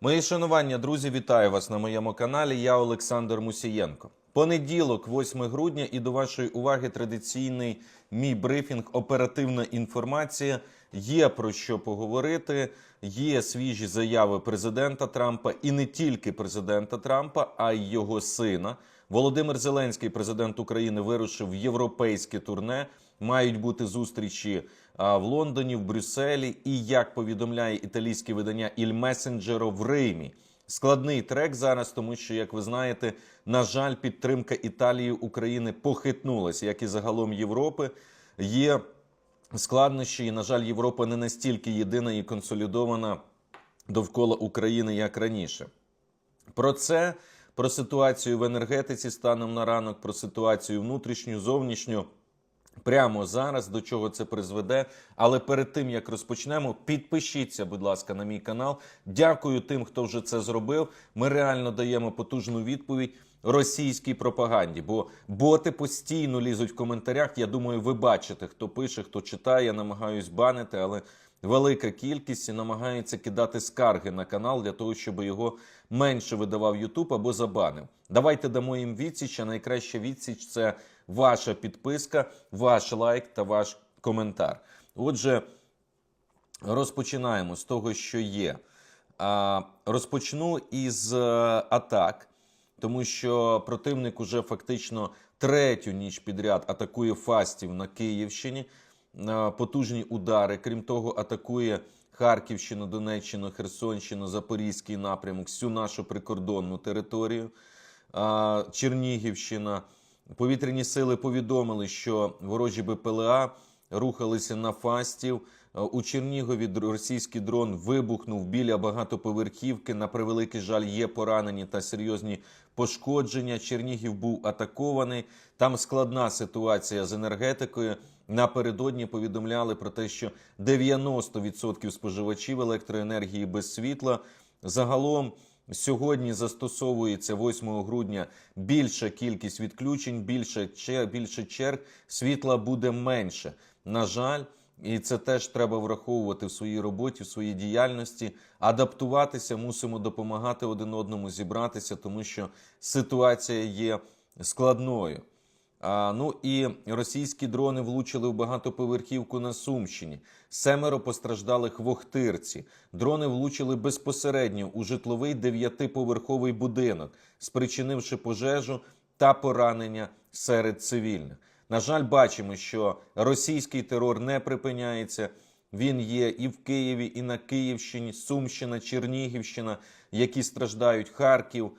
Мої шанування, друзі, вітаю вас на моєму каналі. Я Олександр Мусієнко. Понеділок, 8 грудня, і до вашої уваги традиційний мій брифінг. Оперативна інформація. Є про що поговорити. Є свіжі заяви президента Трампа і не тільки президента Трампа, а й його сина. Володимир Зеленський, президент України, вирушив в європейське турне. Мають бути зустрічі в Лондоні, в Брюсселі. І як повідомляє італійське видання Il Messenger в Римі. Складний трек зараз, тому що, як ви знаєте, на жаль, підтримка Італії України похитнулася, як і загалом Європи. Є складнощі, і на жаль, Європа не настільки єдина і консолідована довкола України, як раніше. Про це, про ситуацію в енергетиці станом на ранок, про ситуацію внутрішню, зовнішню. Прямо зараз до чого це призведе. Але перед тим як розпочнемо, підпишіться, будь ласка, на мій канал. Дякую тим, хто вже це зробив. Ми реально даємо потужну відповідь російській пропаганді, бо боти постійно лізуть в коментарях. Я думаю, ви бачите, хто пише, хто читає. Я намагаюсь банити, але велика кількість і намагається кидати скарги на канал для того, щоб його менше видавав Ютуб або забанив. Давайте дамо їм відсіч. А найкраща відсіч це ваша підписка, ваш лайк та ваш коментар. Отже, розпочинаємо з того, що є. Розпочну із е, атак, тому що противник уже фактично третю ніч підряд атакує фастів на Київщині. Е, Потужні удари. Крім того, атакує Харківщину, Донеччину, Херсонщину, Запорізький напрямок, всю нашу прикордонну територію. Чернігівщина. Повітряні сили повідомили, що ворожі БПЛА рухалися на фастів. Е, У Чернігові російський дрон вибухнув біля багатоповерхівки. На превеликий жаль, є поранені та серйозні пошкодження. Чернігів був атакований. Там складна ситуація з енергетикою. Напередодні повідомляли про те, що 90% споживачів електроенергії без світла. Загалом сьогодні застосовується 8 грудня більша кількість відключень, більше чер, більше черг. Світла буде менше. На жаль, і це теж треба враховувати в своїй роботі, в своїй діяльності. Адаптуватися, мусимо допомагати один одному зібратися, тому що ситуація є складною. А, ну і російські дрони влучили в багатоповерхівку на Сумщині. Семеро постраждалих в Охтирці. Дрони влучили безпосередньо у житловий дев'ятиповерховий будинок, спричинивши пожежу та поранення серед цивільних. На жаль, бачимо, що російський терор не припиняється. Він є і в Києві, і на Київщині, Сумщина, Чернігівщина, які страждають Харків.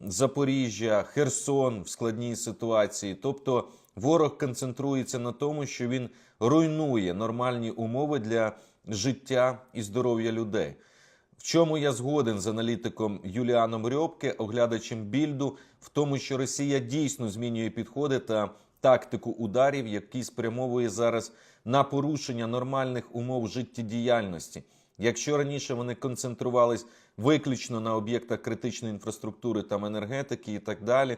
Запоріжжя, Херсон в складній ситуації. Тобто ворог концентрується на тому, що він руйнує нормальні умови для життя і здоров'я людей. В чому я згоден з аналітиком Юліаном Рьобке, оглядачем більду, в тому, що Росія дійсно змінює підходи та тактику ударів, які спрямовує зараз на порушення нормальних умов життєдіяльності. Якщо раніше вони концентрувались виключно на об'єктах критичної інфраструктури там енергетики і так далі,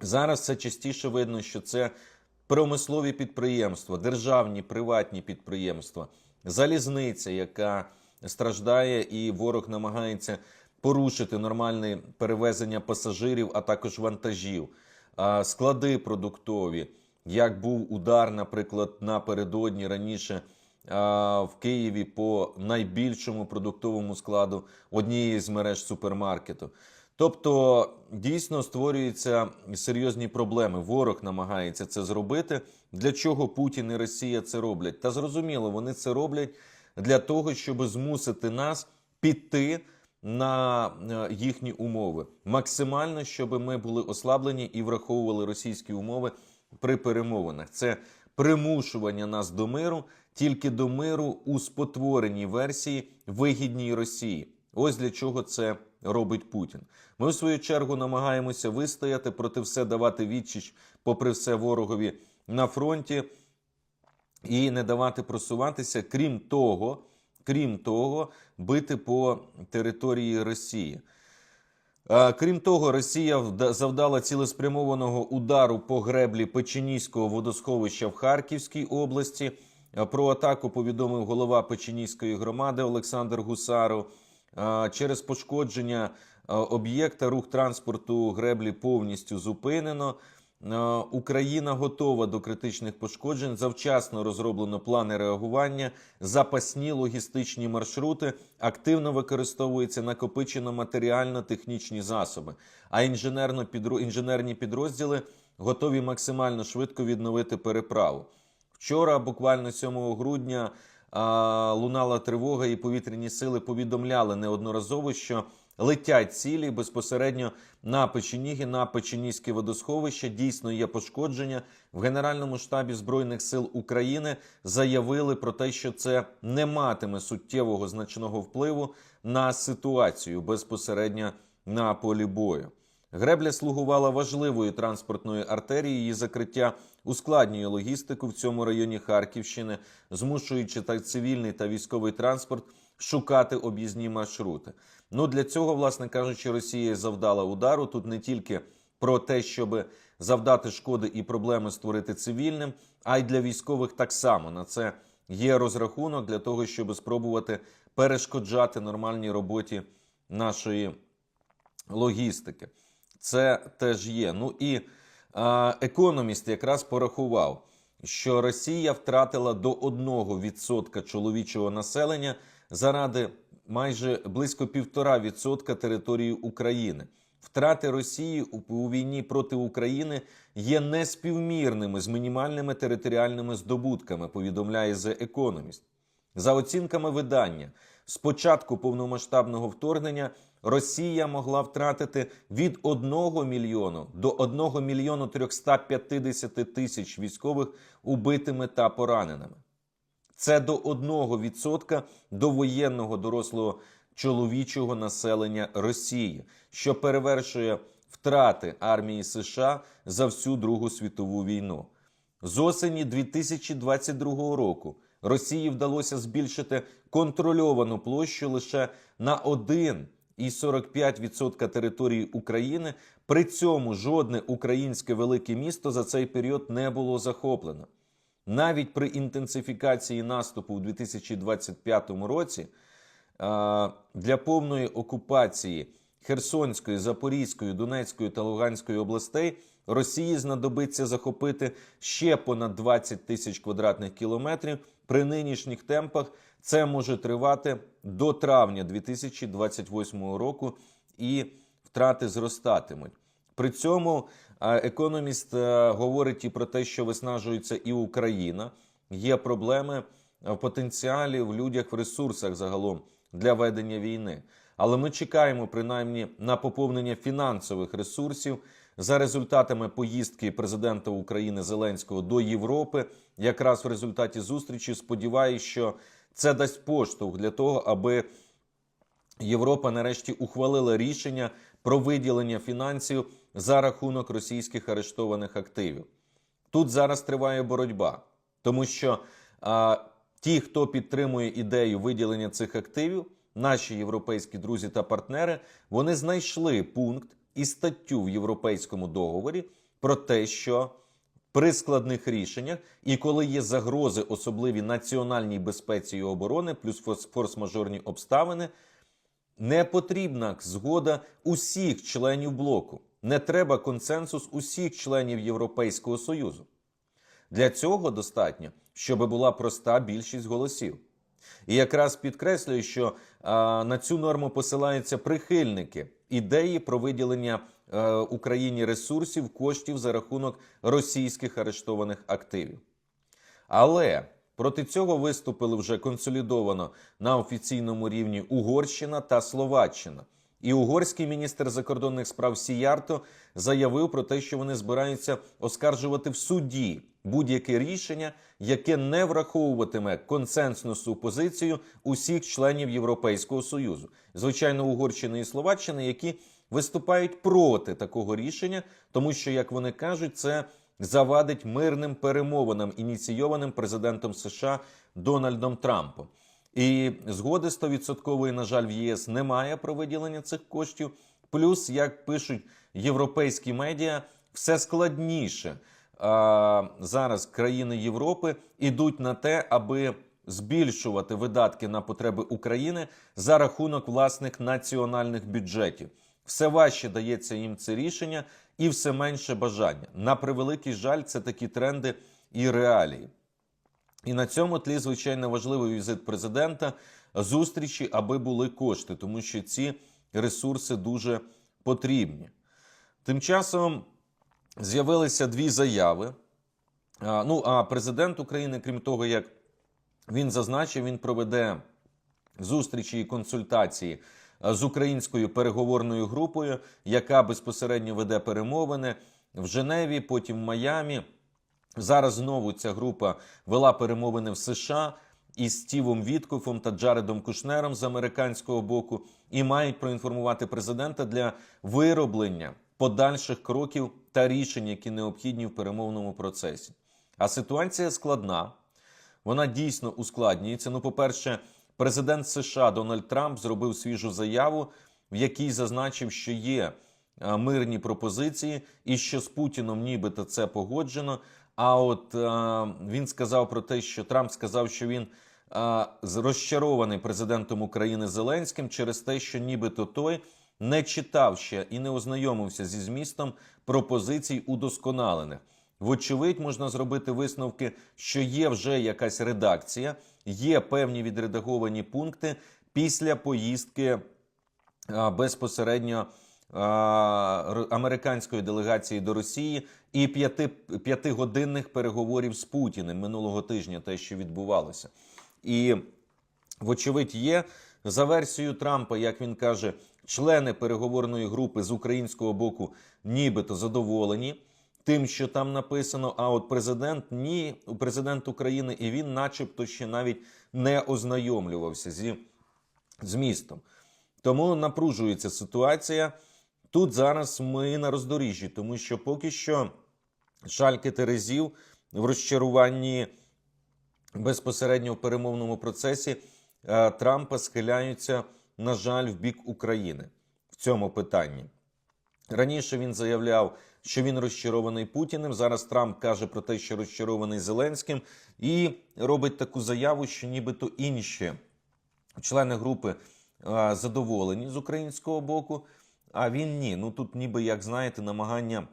зараз все частіше видно, що це промислові підприємства, державні приватні підприємства, залізниця, яка страждає, і ворог намагається порушити нормальне перевезення пасажирів, а також вантажів, склади продуктові. Як був удар, наприклад, напередодні раніше в Києві по найбільшому продуктовому складу однієї з мереж супермаркету. Тобто дійсно створюються серйозні проблеми. Ворог намагається це зробити. Для чого Путін і Росія це роблять? Та зрозуміло, вони це роблять для того, щоб змусити нас піти на е, їхні умови максимально, щоб ми були ослаблені і враховували російські умови при перемовинах. Це примушування нас до миру, тільки до миру у спотвореній версії вигідній Росії. Ось для чого це робить Путін. Ми в свою чергу намагаємося вистояти проти все давати відчіч, попри все ворогові на фронті і не давати просуватися. Крім того, крім того, бити по території Росії. Крім того, Росія вда- завдала цілеспрямованого удару по греблі Печеніського водосховища в Харківській області. Е, Про атаку повідомив голова Печеніської громади Олександр Гусаров. Е, Через пошкодження е, об'єкта рух транспорту греблі повністю зупинено. Україна готова до критичних пошкоджень. Завчасно розроблено плани реагування, запасні логістичні маршрути, активно використовуються накопичено матеріально-технічні засоби. А інженерно підро- інженерні підрозділи готові максимально швидко відновити переправу. Вчора, буквально 7 грудня, лунала тривога, і повітряні сили повідомляли неодноразово, що летять цілі безпосередньо на Печеніги, на Печенізьке водосховище. Дійсно є пошкодження. В Генеральному штабі Збройних сил України заявили про те, що це не матиме суттєвого значного впливу на ситуацію безпосередньо на полі бою. Гребля слугувала важливою транспортною артерією. Її закриття ускладнює логістику в цьому районі Харківщини, змушуючи так цивільний та військовий транспорт шукати об'їзні маршрути. Ну для цього, власне кажучи, Росія завдала удару. Тут не тільки про те, щоб завдати шкоди і проблеми створити цивільним, а й для військових так само. На це є розрахунок для того, щоб спробувати перешкоджати нормальній роботі нашої логістики. Це теж є. Ну і економіст якраз порахував, що Росія втратила до 1% чоловічого населення заради майже близько 1,5% території України. Втрати Росії у, війні проти України є неспівмірними з мінімальними територіальними здобутками, повідомляє The Economist. За оцінками видання, з початку повномасштабного вторгнення Росія могла втратити від 1 мільйону до 1 мільйону 350 тисяч військових убитими та пораненими. Це до 1% до воєнного дорослого чоловічого населення Росії, що перевершує втрати армії США за всю Другу світову війну. З осені 2022 року Росії вдалося збільшити контрольовану площу лише на 1,45% території України. При цьому жодне українське велике місто за цей період не було захоплено. Навіть при інтенсифікації наступу у 2025 році для повної окупації Херсонської, Запорізької, Донецької та Луганської областей Росії знадобиться захопити ще понад 20 тисяч квадратних кілометрів. При нинішніх темпах це може тривати до травня 2028 року, і втрати зростатимуть. При цьому економіст е, говорить і про те, що виснажується і Україна. Є проблеми в потенціалі в людях в ресурсах загалом для ведення війни. Але ми чекаємо принаймні на поповнення фінансових ресурсів за результатами поїздки президента України Зеленського до Європи. Якраз в результаті зустрічі сподіваюся, що це дасть поштовх для того, аби Європа нарешті ухвалила рішення про виділення фінансів за рахунок російських арештованих активів. Тут зараз триває боротьба, тому що а, ті, хто підтримує ідею виділення цих активів, наші європейські друзі та партнери, вони знайшли пункт і статтю в європейському договорі про те, що при складних рішеннях і коли є загрози, особливі національній безпеці і оборони, плюс форс- форс-мажорні обставини, не потрібна згода усіх членів блоку. Не треба консенсус усіх членів Європейського Союзу. Для цього достатньо, щоб була проста більшість голосів. І якраз підкреслюю, що а, на цю норму посилаються прихильники ідеї про виділення е, Україні ресурсів, коштів за рахунок російських арештованих активів. Але проти цього виступили вже консолідовано на офіційному рівні Угорщина та Словаччина. І угорський міністр закордонних справ Сіярто заявив про те, що вони збираються оскаржувати в суді будь-яке рішення, яке не враховуватиме консенсусну позицію усіх членів Європейського союзу, звичайно, Угорщини і Словаччини, які виступають проти такого рішення, тому що, як вони кажуть, це завадить мирним перемовинам, ініційованим президентом США Дональдом Трампом. І згоди 100%, на жаль, в ЄС немає про виділення цих коштів. Плюс, як пишуть європейські медіа, все складніше. Зараз країни Європи йдуть на те, аби збільшувати видатки на потреби України за рахунок власних національних бюджетів. Все важче дається їм це рішення і все менше бажання. На превеликий жаль, це такі тренди і реалії. І на цьому тлі, звичайно, важливий візит президента зустрічі, аби були кошти, тому що ці ресурси дуже потрібні. Тим часом з'явилися дві заяви. Ну, а президент України, крім того, як він зазначив, він проведе зустрічі і консультації з українською переговорною групою, яка безпосередньо веде перемовини в Женеві, потім в Майамі. Зараз знову ця група вела перемовини в США із Стівом Віткофом та Джаредом Кушнером з американського боку і мають проінформувати президента для вироблення подальших кроків та рішень, які необхідні в перемовному процесі. А ситуація складна, вона дійсно ускладнюється. Ну, по-перше, президент США Дональд Трамп зробив свіжу заяву, в якій зазначив, що є е, мирні пропозиції, і що з Путіном нібито це погоджено. А от е, він сказав про те, що Трамп сказав, що він е, розчарований президентом України Зеленським через те, що нібито той не читав ще і не ознайомився зі змістом пропозицій удосконалених. Вочевидь, можна зробити висновки, що є вже якась редакція, є певні відредаговані пункти після поїздки а, безпосередньо а, американської делегації до Росії і п'яти п'ятигодинних переговорів з Путіним минулого тижня, те, що відбувалося, і вочевидь є за версією Трампа, як він каже, члени переговорної групи з українського боку нібито задоволені тим, що там написано. А от президент ні, президент України, і він, начебто, ще навіть не ознайомлювався зі змістом. Тому напружується ситуація. Тут зараз ми на роздоріжжі, тому що поки що шальки Терезів в розчаруванні безпосередньо в перемовному процесі е, Трампа схиляються, на жаль, в бік України в цьому питанні. Раніше він заявляв, що він розчарований Путіним. Зараз Трамп каже про те, що розчарований Зеленським, і робить таку заяву, що нібито інші члени групи задоволені з українського боку, а він ні. Ну тут, ніби як знаєте, намагання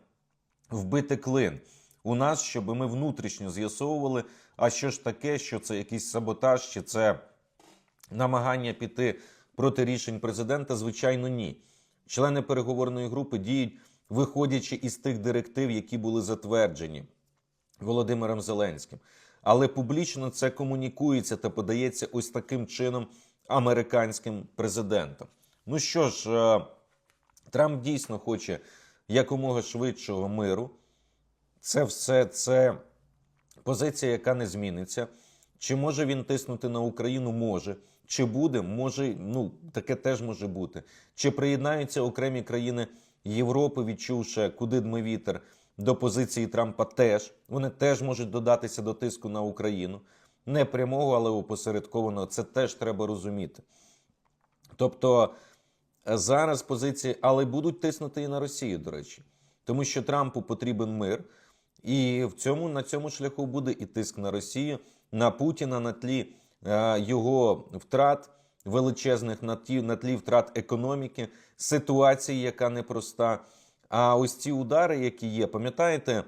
вбити клин у нас, щоб ми внутрішньо з'ясовували, а що ж таке, що це якийсь саботаж, чи це намагання піти проти рішень президента? Звичайно, ні. Члени переговорної групи діють, виходячи із тих директив, які були затверджені Володимиром Зеленським. Але публічно це комунікується та подається ось таким чином американським президентом. Ну що ж, е, Трамп дійсно хоче якомога швидшого миру. Це все це позиція, яка не зміниться. Чи може він тиснути на Україну? Може. Чи буде? Може, ну таке теж може бути. Чи приєднаються окремі країни Європи, відчувши, куди дме вітер до позиції Трампа, теж вони теж можуть додатися до тиску на Україну. Не прямого, але опосередкованого. Це теж треба розуміти. Тобто е, зараз позиції, але будуть тиснути і на Росію, до речі, тому що Трампу потрібен мир, і в цьому на цьому шляху буде і тиск на Росію, на Путіна на тлі е, його втрат величезних, на тлі, на тлі втрат економіки, ситуації, яка непроста. А ось ці удари, які є, пам'ятаєте,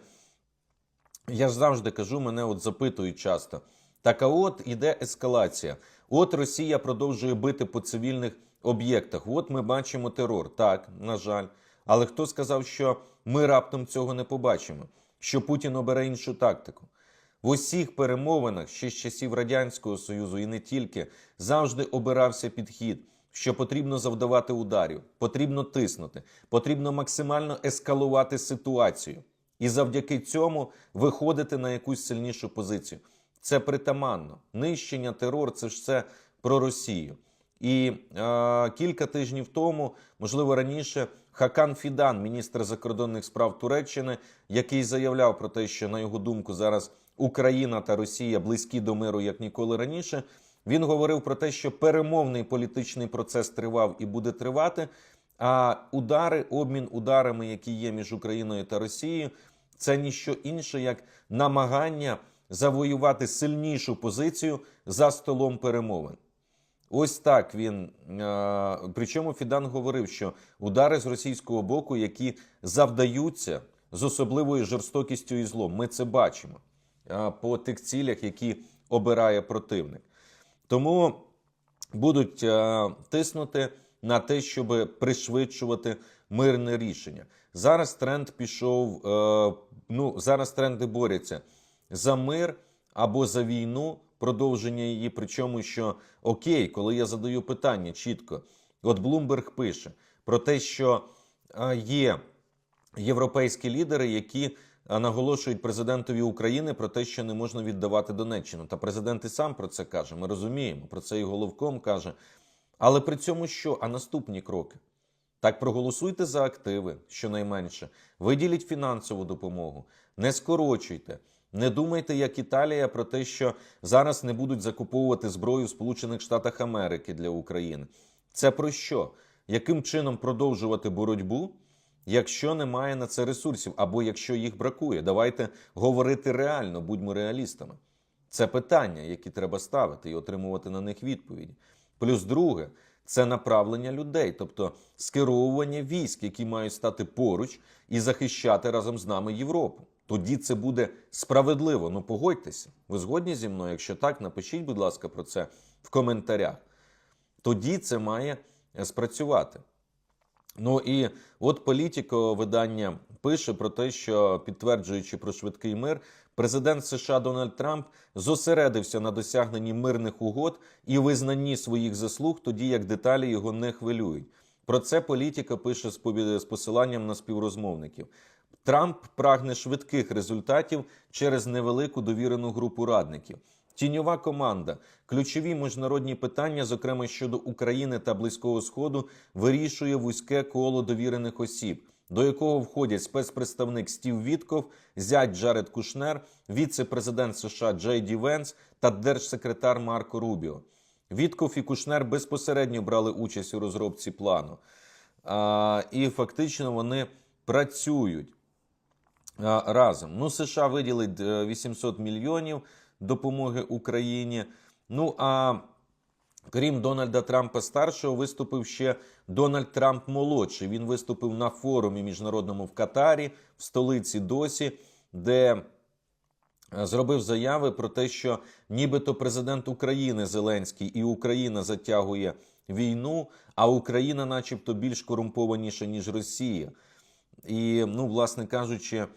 я ж завжди кажу, мене от запитують часто. Так, а от іде ескалація. От Росія продовжує бити по цивільних об'єктах. От ми бачимо терор. Так, на жаль. Але хто сказав, що ми раптом цього не побачимо? Що Путін обере іншу тактику? В усіх перемовинах ще з часів Радянського Союзу і не тільки завжди обирався підхід, що потрібно завдавати ударів, потрібно тиснути, потрібно максимально ескалувати ситуацію і завдяки цьому виходити на якусь сильнішу позицію. Це притаманно. Нищення, терор це ж все про Росію. І е, кілька тижнів тому, можливо раніше, Хакан Фідан, міністр закордонних справ Туреччини, який заявляв про те, що на його думку зараз Україна та Росія близькі до миру як ніколи раніше. Він говорив про те, що перемовний політичний процес тривав і буде тривати. А удари, обмін ударами, які є між Україною та Росією, це ніщо інше як намагання завоювати сильнішу позицію за столом перемовин. Ось так він. е, Причому Фідан говорив, що удари з російського боку, які завдаються з особливою жорстокістю і злом, ми це бачимо по тих цілях, які обирає противник. Тому будуть тиснути на те, щоб пришвидшувати мирне рішення. Зараз тренд пішов. Е, ну зараз тренди борються за мир або за війну, продовження її. Причому що окей, коли я задаю питання чітко, от Блумберг пише про те, що є європейські лідери, які наголошують президентові України про те, що не можна віддавати Донеччину. Та президент і сам про це каже. Ми розуміємо. Про це і головком каже. Але при цьому що? А наступні кроки? Так проголосуйте за активи, щонайменше. Виділіть фінансову допомогу, не скорочуйте. Не думайте, як Італія, про те, що зараз не будуть закуповувати зброю в Сполучених Штатах Америки для України. Це про що? Яким чином продовжувати боротьбу, якщо немає на це ресурсів, або якщо їх бракує? Давайте говорити реально, будьмо реалістами. Це питання, які треба ставити і отримувати на них відповіді. Плюс друге, це направлення людей, тобто скеровування військ, які мають стати поруч і захищати разом з нами Європу. Тоді це буде справедливо. Ну погодьтеся. Ви згодні зі мною? Якщо так, напишіть, будь ласка, про це в коментарях. Тоді це має е, спрацювати. Ну і от політико видання пише про те, що підтверджуючи про швидкий мир, президент США Дональд Трамп зосередився на досягненні мирних угод і визнанні своїх заслуг, тоді як деталі його не хвилюють. Про це політика пише з посиланням на співрозмовників. Трамп прагне швидких результатів через невелику довірену групу радників. Тіньова команда, ключові міжнародні питання, зокрема щодо України та Близького Сходу, вирішує вузьке коло довірених осіб, до якого входять спецпредставник Стів Вітков, зять Джаред Кушнер, віце-президент США Джей Ді Венс та держсекретар Марко Рубіо. Вітков і Кушнер безпосередньо брали участь у розробці плану. А, і фактично вони працюють а, разом. Ну, США виділить е, 800 мільйонів допомоги Україні. Ну а крім Дональда Трампа старшого, виступив ще Дональд Трамп молодший. Він виступив на форумі міжнародному в Катарі, в столиці Досі, де е, зробив заяви про те, що нібито президент України Зеленський і Україна затягує війну, а Україна, начебто, більш корумпованіша ніж Росія. І, ну, власне кажучи,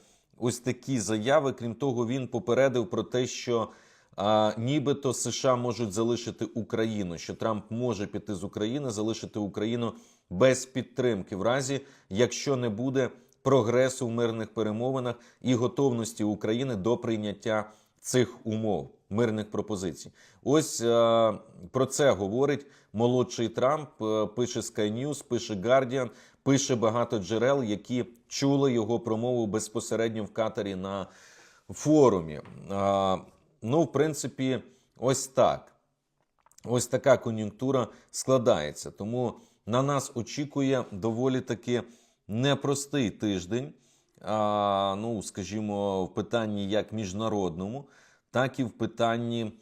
ось такі заяви. Крім того, він попередив про те, що а, нібито США можуть залишити Україну, що Трамп може піти з України, залишити Україну без підтримки, в разі якщо не буде прогресу в мирних перемовинах і готовності України до прийняття цих умов, мирних пропозицій. Ось е, про це говорить молодший Трамп. е, пише Sky News, пише Guardian, пише багато джерел, які чули його промову безпосередньо в Катарі на форумі. Е, ну, в принципі, ось так. Ось така кон'юнктура складається. Тому на нас очікує доволі таки непростий тиждень. А, ну, скажімо, в питанні як міжнародному, так і в питанні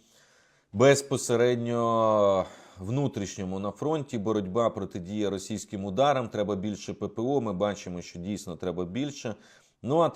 безпосередньо внутрішньому на фронті. Боротьба протидія російським ударам. Треба більше ППО. Ми бачимо, що дійсно треба більше. Ну а